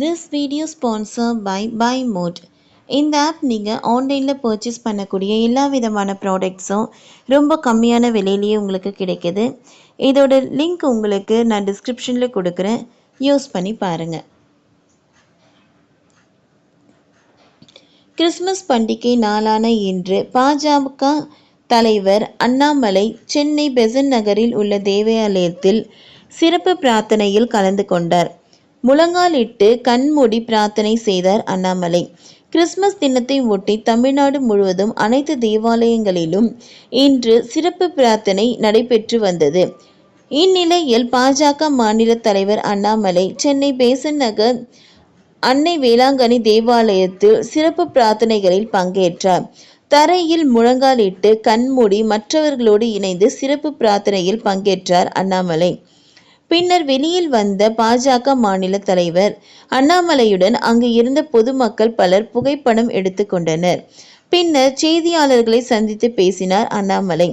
This video sponsor by by mode இந்த app நீங்கள் ஆன்லைனில் பர்ச்சேஸ் பண்ணக்கூடிய எல்லா விதமான ப்ராடக்ட்ஸும் ரொம்ப கம்மியான விலையிலேயே உங்களுக்கு கிடைக்கிது. இதோட லிங்க் உங்களுக்கு நான் டிஸ்கிரிப்ஷனில் கொடுக்குறேன். யூஸ் பண்ணி பாருங்கள் கிறிஸ்மஸ் பண்டிகை நாளான இன்று பாஜக தலைவர் அண்ணாமலை சென்னை பெசன் நகரில் உள்ள தேவாலயத்தில் சிறப்பு பிரார்த்தனையில் கலந்து கொண்டார். முழங்காலிட்டு கண்மூடி பிரார்த்தனை செய்தார் அண்ணாமலை. கிறிஸ்துமஸ் தினத்தை ஒட்டி தமிழ்நாடு முழுவதும் அனைத்து தேவாலயங்களிலும் இன்று சிறப்பு பிரார்த்தனை நடைபெற்று வந்தது. இந்நிலையில் பாஜக மாநில தலைவர் அண்ணாமலை சென்னை பேசன் நகர் அன்னை வேளாங்கண்ணி தேவாலயத்தில் சிறப்பு பிரார்த்தனைகளில் பங்கேற்றார். தரையில் முழங்காலிட்டு கண்மூடி மற்றவர்களோடு இணைந்து சிறப்பு பிரார்த்தனையில் பங்கேற்றார் அண்ணாமலை. பின்னர் வெளியில் வந்த பாஜக மாநில தலைவர் அண்ணாமலையுடன் அங்கு இருந்த பொதுமக்கள் பலர் புகைப்படம் எடுத்துக்கொண்டனர் பின்னர் செய்தியாளர்களை சந்தித்து பேசினார் அண்ணாமலை.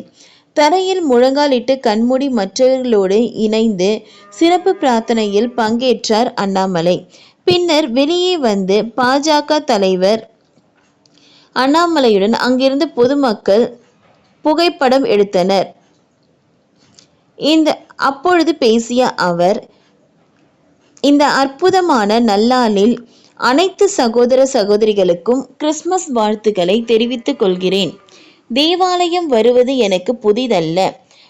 தரையில் முழங்காலிட்டு கண்மூடி மற்றவர்களோடு இணைந்து சிறப்பு பிரார்த்தனையில் பங்கேற்றார் அண்ணாமலை. பின்னர் வெளியே வந்து பாஜக தலைவர் அண்ணாமலையுடன் அங்கிருந்த பொதுமக்கள் புகைப்படம் எடுத்தனர். இந்த அப்பொழுது பேசிய அவர் இந்த அற்புதமான நல்லாளில் அனைத்து சகோதர சகோதரிகளுக்கும் கிறிஸ்மஸ் வாழ்த்துக்களை தெரிவித்துக் கொள்கிறேன். தேவாலயம் வருவது எனக்கு புதிதல்ல.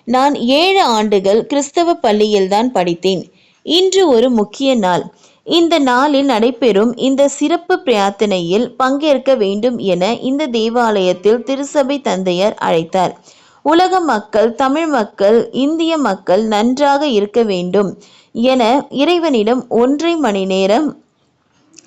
நான் ஏழு ஆண்டுகள் கிறிஸ்தவ பள்ளியில்தான் படித்தேன். இன்று ஒரு முக்கிய நாள். இந்த நாளில் நடைபெறும் இந்த சிறப்பு பிரார்த்தனையில் பங்கேற்க வேண்டும் என இந்த தேவாலயத்தில் திருசபை தந்தையர் அழைத்தார். உலக மக்கள் தமிழ் மக்கள் இந்திய மக்கள் நன்றாக இருக்க வேண்டும் என இறைவனிடம் ஒன்றை மணி நேரம்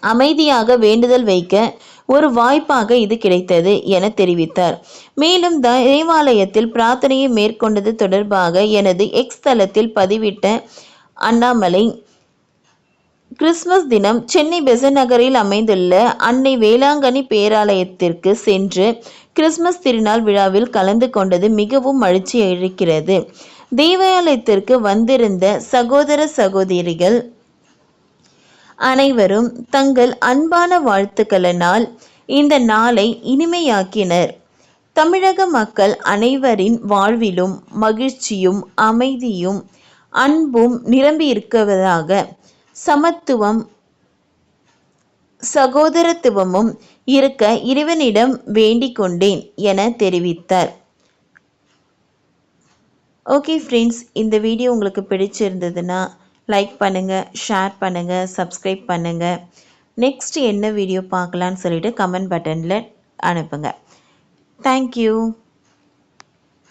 அமைதியாக வேண்டுதல் வைக்க ஒரு வாய்ப்பாக இது கிடைத்தது என தெரிவித்தார். மேலும் தேவாலயத்தில் பிரார்த்தனையை மேற்கொண்டது தொடர்பாக எனது எக்ஸ் தளத்தில் பதிவிட்ட அண்ணாமலை கிறிஸ்துமஸ் தினம் சென்னை பெசநகரில் அமைந்துள்ள அன்னை வேளாங்கண்ணி பேராலயத்திற்கு சென்று கிறிஸ்துமஸ் திருநாள் விழாவில் கலந்து கொண்டது மிகவும் மகிழ்ச்சி அளிக்கிறது தேவாலயத்திற்கு வந்திருந்த சகோதர சகோதரிகள் அனைவரும் தங்கள் அன்பான வாழ்த்துக்களினால் இந்த நாளை இனிமையாக்கினர். தமிழக மக்கள் அனைவரின் வாழ்விலும் மகிழ்ச்சியும் அமைதியும் அன்பும் நிரம்பியிருக்குவதாக சமத்துவம் சகோதரத்துவமும் இருக்க இறைவனிடம் வேண்டிக் கொண்டேன் என தெரிவித்தார். ஓகே ஃப்ரெண்ட்ஸ் இந்த வீடியோ உங்களுக்கு பிடிச்சிருந்ததுன்னா லைக் பண்ணுங்கள் ஷேர் பண்ணுங்கள் சப்ஸ்கிரைப் பண்ணுங்கள் நெக்ஸ்ட் என்ன வீடியோ பார்க்கலான்னு சொல்லிட்டு கமெண்ட் பட்டனில் அனுப்புங்க. தேங்க்யூ